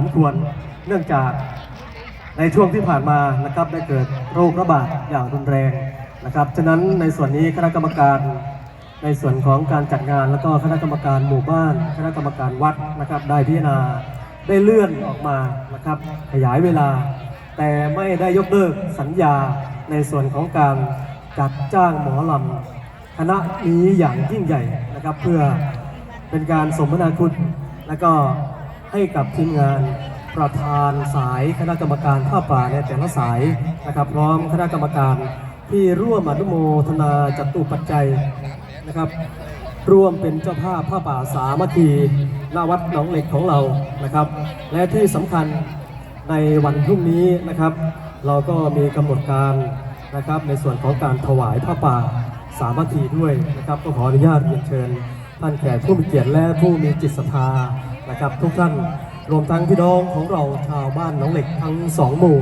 สมควรเนื่องจากในช่วงที่ผ่านมานะครับได้เกิดโรคระบาดอย่างรุนแรงนะครับฉะนั้นในส่วนนี้คณะกรรมการในส่วนของการจัดงาน แล้วก็คณะกรรมการหมู่บ้าน คณะกรรมการวัดนะครับได้พิจารณาได้เลื่อนออกมานะครับขยายเวลา แต่ไม่ได้ยกเลิกสัญญาในส่วนของการจัดจ้างหมอลำคณะนี้อย่างยิ่งใหญ่นะครับ เพื่อเป็นการสมนาคุณและก็ ให้กับทีมงานประธานสายคณะกรรมการผ้าป่าในแต่ละสายนะครับ พร้อมคณะกรรมการที่ร่วมอนุโมทนาจัตุปัจจัยนะครับ ร่วมเป็นเจ้าภาพผ้าป่าสามัคคีณวัดหนองเหล็กของเรานะครับ และที่สำคัญในวันพรุ่งนี้นะครับ เราก็มีกำหนดการนะครับ ในส่วนของการถวายผ้าป่าสามัคคีด้วยนะครับ ก็ขออนุญาตเรียนเชิญท่านแขกผู้มีเกียรติและผู้มีจิตศรัทธา นะครับ ทุกท่านรวมทั้งพี่น้องของเราชาวบ้านหนองเหล็กทั้งสองหมู่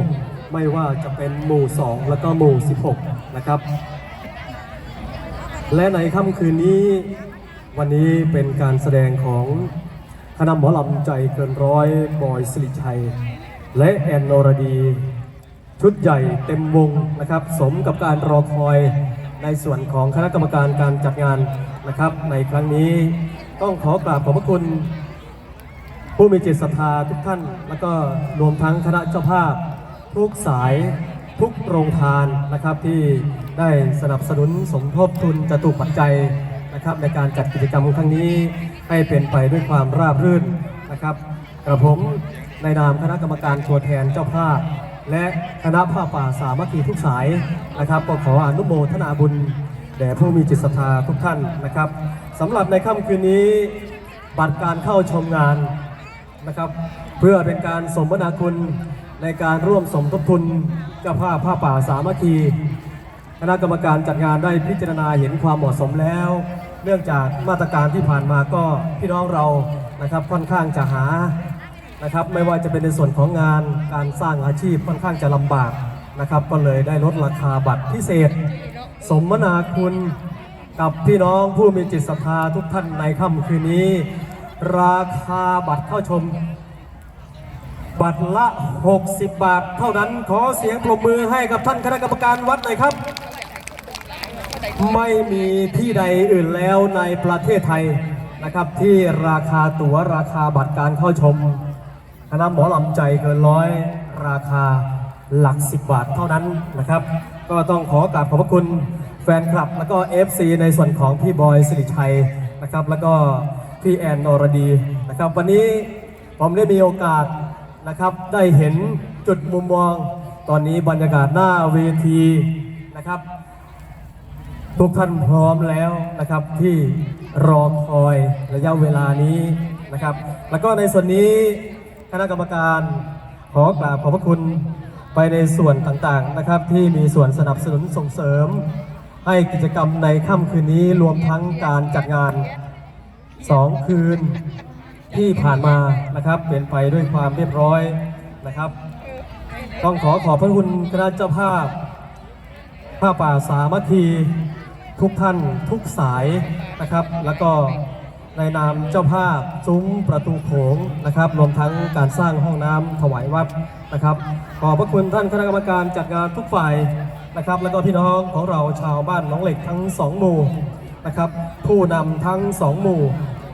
ไม่ว่าจะเป็นหมู่ 2 แล้วก็หมู่ 16 นะครับ และในค่ำคืนนี้วันนี้เป็นการแสดงของคณะหมอลำใจเกินร้อยบอยสิริชัย และแอนโนรดี ชุดใหญ่เต็มวงนะครับ สมกับการรอคอยในส่วนของคณะกรรมการการจัดงานนะครับ ในครั้งนี้ต้องขอกราบขอบพระคุณ ผู้มีจิตศรัทธาทุกท่าน แล้วก็รวมทั้งคณะเจ้าภาพ ทุกสายทุกโรงทานนะครับที่ได้สนับสนุนสมทบทุนจตุปัจจัยนะครับในการจัดกิจกรรมครั้งนี้ให้เป็นไปด้วยความราบรื่นนะครับกระผมในนามคณะกรรมการตัวแทนเจ้าภาพ และคณะผ้าป่าสามัคคีทุกสายนะครับก็ขออนุโมทนาบุญแด่ผู้มีจิตศรัทธาทุกท่านนะครับสำหรับในค่ำคืนนี้บัตรการเข้าชมงาน นะครับ เพื่อเป็นการสมนาคุณในการร่วมสมทบทุนเจ้าภาพผ้าป่าสามัคคีคณะกรรมการจัดงานได้พิจารณาเห็นความเหมาะสมแล้ว เนื่องจากมาตรการที่ผ่านมาก็พี่น้องเรานะครับค่อนข้างจะหานะครับ ไม่ว่าจะเป็นในส่วนของงานการสร้างอาชีพค่อนข้างจะลำบากนะครับ ก็เลยได้ลดราคาบัตรพิเศษ สมนาคุณกับพี่น้องผู้มีจิตศรัทธาทุกท่านในค่ำคืนนี้ ราคาบัตรเข้าชม บัตรละ 60 บาท เท่านั้นขอเสียงปรบมือให้กับท่านคณะกรรมการวัดหน่อยครับ ไม่มีที่ใดอื่นแล้วในประเทศไทยนะครับ ที่ราคาตั๋วราคาบัตรการเข้าชมคณะหมอลำใจเกินร้อยราคาหลัก 10 บาทเท่านั้นนะครับ ก็ต้องขอกราบขอบพระคุณแฟนคลับ แล้วก็ FC ในส่วนของพี่บอยสิริชัยนะครับ แล้วก็ พี่แอนนรดีนะครับ วันนี้ผมได้มีโอกาสนะครับได้เห็นจุดมุมมอง ตอนนี้บรรยากาศหน้าเวทีนะครับ ทุกท่านพร้อมแล้วนะครับที่รอคอยระยะเวลานี้นะครับ แล้วก็ในส่วนนี้คณะกรรมการขอกราบขอบพระคุณไปในส่วนต่างๆนะครับ ที่มีส่วนสนับสนุนส่งเสริม ให้กิจกรรมในค่ำคืนนี้รวมทั้งการจัดงาน 2 คืนที่ผ่านมานะครับ เป็นไปด้วยความเรียบร้อยนะครับ ต้องขอขอบพระคุณคณะเจ้าภาพผ้าป่าสามัคคีทุกท่านทุกสายนะครับ แล้วก็ในนามเจ้าภาพซุ้มประตูโขงนะครับรวมทั้งการสร้างห้องน้ำถวายวัดนะครับ ขอบพระคุณท่านคณะกรรมการจัดงานทุกฝ่ายนะครับ แล้วก็พี่น้องของเราชาวบ้านน้องเหล็กทั้งสองหมู่นะครับ ผู้นำทั้งสองหมู่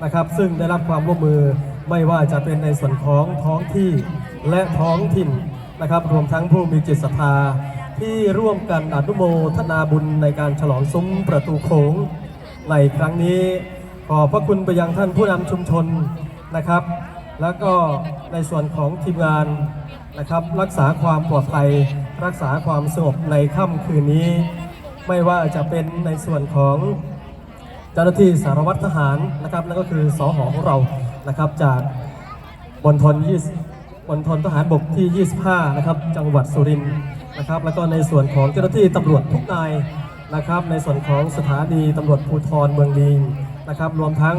นะครับ ซึ่งได้รับความร่วมมือไม่ว่าจะเป็นในส่วนของท้องที่และท้องถิ่นนะครับ รวมทั้งผู้มีจิตศรัทธาที่ร่วมกันอนุโมทนาบุญในการฉลองซุ้มประตูโขงในครั้งนี้ ขอพระคุณไปยังท่านผู้นำชุมชนนะครับ แล้วก็ในส่วนของทีมงานนะครับ รักษาความปลอดภัย รักษาความสงบในค่ำคืนนี้ ไม่ว่าจะเป็นในส่วนของ เจ้าหน้าที่สารวัตรทหารนะครับนั่นก็คือสอหอของเรานะครับจากมณฑล20มณฑลทหารบกที่ 25 นะครับ จังหวัดสุรินทร์นะครับ แล้วก็ในส่วนของเจ้าหน้าที่ตำรวจทุกนายนะครับ ในส่วนของสถานีตำรวจภูธรเมืองลีนะครับ รวมทั้ง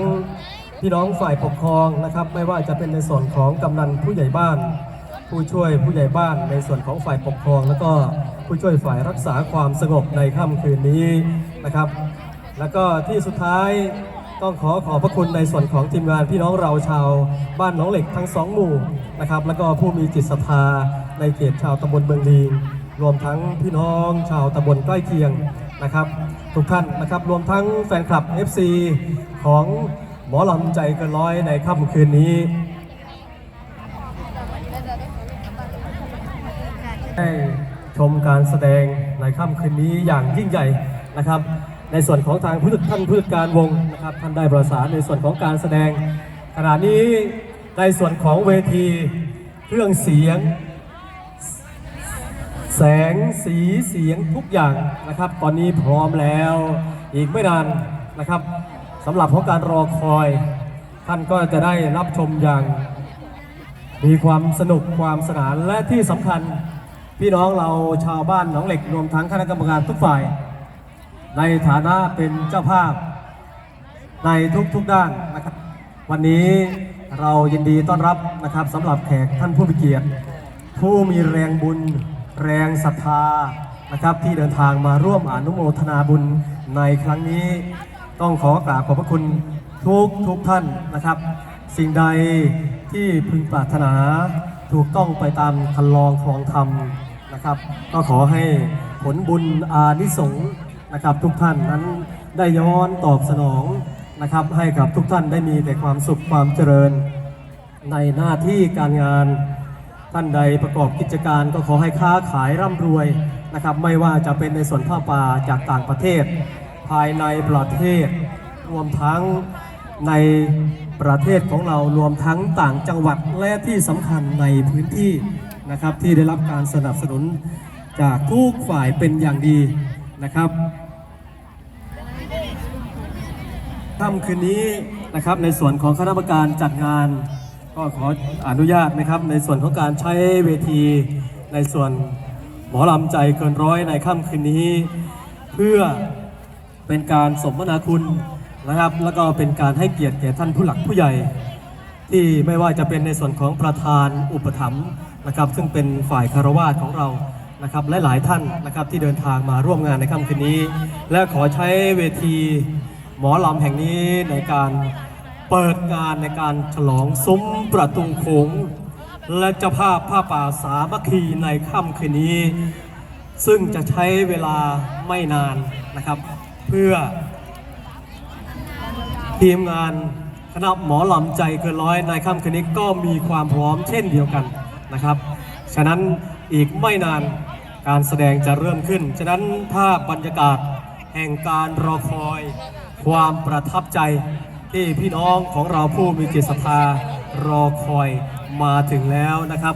พี่น้องฝ่ายปกครองนะครับ ไม่ว่าจะเป็นในส่วนของกำนันผู้ใหญ่บ้าน ผู้ช่วยผู้ใหญ่บ้าน ในส่วนของฝ่ายปกครอง แล้วก็ผู้ช่วยฝ่ายรักษาความสงบในค่ำคืนนี้นะครับ แล้วก็ที่สุดท้ายต้องขอขอบพระคุณในส่วนของทีมงานพี่น้องเราชาวบ้านหนองเหล็กทั้งสองหมู่นะครับ แล้วก็ผู้มีจิตศรัทธาในเขตชาวตำบลเมืองลีรวมทั้งพี่น้องชาวตำบลใกล้เคียงนะครับ ทุกท่านนะครับรวมทั้งแฟนคลับ FC ของหมอลำใจเกินร้อยในค่ำคืนนี้ได้ชมการแสดงในค่ำคืนนี้อย่างยิ่งใหญ่นะครับ ในส่วนของทางผู้จัดท่านผู้จัดการวงนะครับท่านได้ประสานในส่วนของการแสดง ขณะนี้ในส่วนของเวทีเครื่องเสียง แสงสีเสียงทุกอย่างนะครับ ตอนนี้พร้อมแล้วอีกไม่นานนะครับสำหรับของการรอคอย ท่านก็จะได้รับชมอย่าง มีความสนุกความสนานและที่สำคัญพี่น้องเราชาวบ้านหนองเหล็กรวมทั้งคณะกรรมการทุกฝ่าย ในฐานะเป็นเจ้าภาพในทุกๆด้านนะครับ วันนี้เรายินดีต้อนรับนะครับสำหรับแขกท่านผู้มีเกียรติ ผู้มีแรงบุญ แรงศรัทธานะครับ ที่เดินทางมาร่วมอนุโมทนาบุญในครั้งนี้ ต้องขอกราบขอบพระคุณทุกทุกท่านนะครับ สิ่งใดที่พึงปรารถนาถูกต้องไปตามคันลองคลองธรรมนะครับ ก็ขอให้ผลบุญอานิสงส์ นะครับ ทุกท่านนั้นได้ย้อนตอบสนองนะครับ ให้กับทุกท่านได้มีแต่ความสุขความเจริญ ในหน้าที่การงานท่านใดประกอบกิจการก็ขอให้ค้าขายร่ำรวยนะครับ ไม่ว่าจะเป็นในส่วนผ้าป่าจากต่างประเทศ ภายในประเทศ รวมทั้งในประเทศของเรารวมทั้งต่างจังหวัดและที่สำคัญในพื้นที่นะครับที่ได้รับการสนับสนุนจากทุกฝ่ายเป็นอย่างดี นะครับค่ำคืนนี้นะครับในส่วนของคณะกรรมการจัดงาน ก็ขออนุญาตนะครับ ในส่วนของการใช้เวทีในส่วนหมอลำใจเกินร้อยในค่ำคืนนี้ เพื่อเป็นการสมนาคุณนะครับ แล้วก็เป็นการให้เกียรติแก่ท่านผู้หลักผู้ใหญ่ ที่ไม่ว่าจะเป็นในส่วนของประธานอุปถัมภ์นะครับ ซึ่งเป็นฝ่ายคารวาสของเรา นะครับและหลายท่านนะครับที่เดินทางมาร่วมงานในค่ำคืนนี้ และขอใช้เวทีหมอลำแห่งนี้ในการเปิดงานในการฉลองซุ้มประตูโขงและเจ้าภาพผ้าป่าสามัคคีในค่ำคืนนี้ ซึ่งจะใช้เวลาไม่นานนะครับ เพื่อ ทีมงานคณะหมอลำใจเกินร้อยในค่ำคืนนี้ก็มีความพร้อมเช่นเดียวกันนะครับ ฉะนั้นอีกไม่นาน การแสดงจะเริ่มขึ้น ฉะนั้นภาพบรรยากาศแห่งการรอคอย ความประทับใจที่พี่น้องของเราผู้มีจิตศรัทธารอคอยมาถึงแล้วนะครับ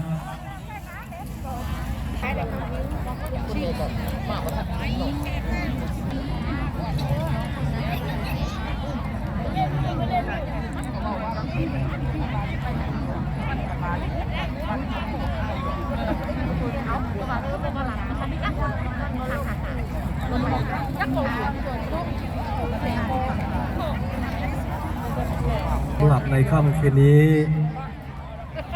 หรับในค่ำคืนนี้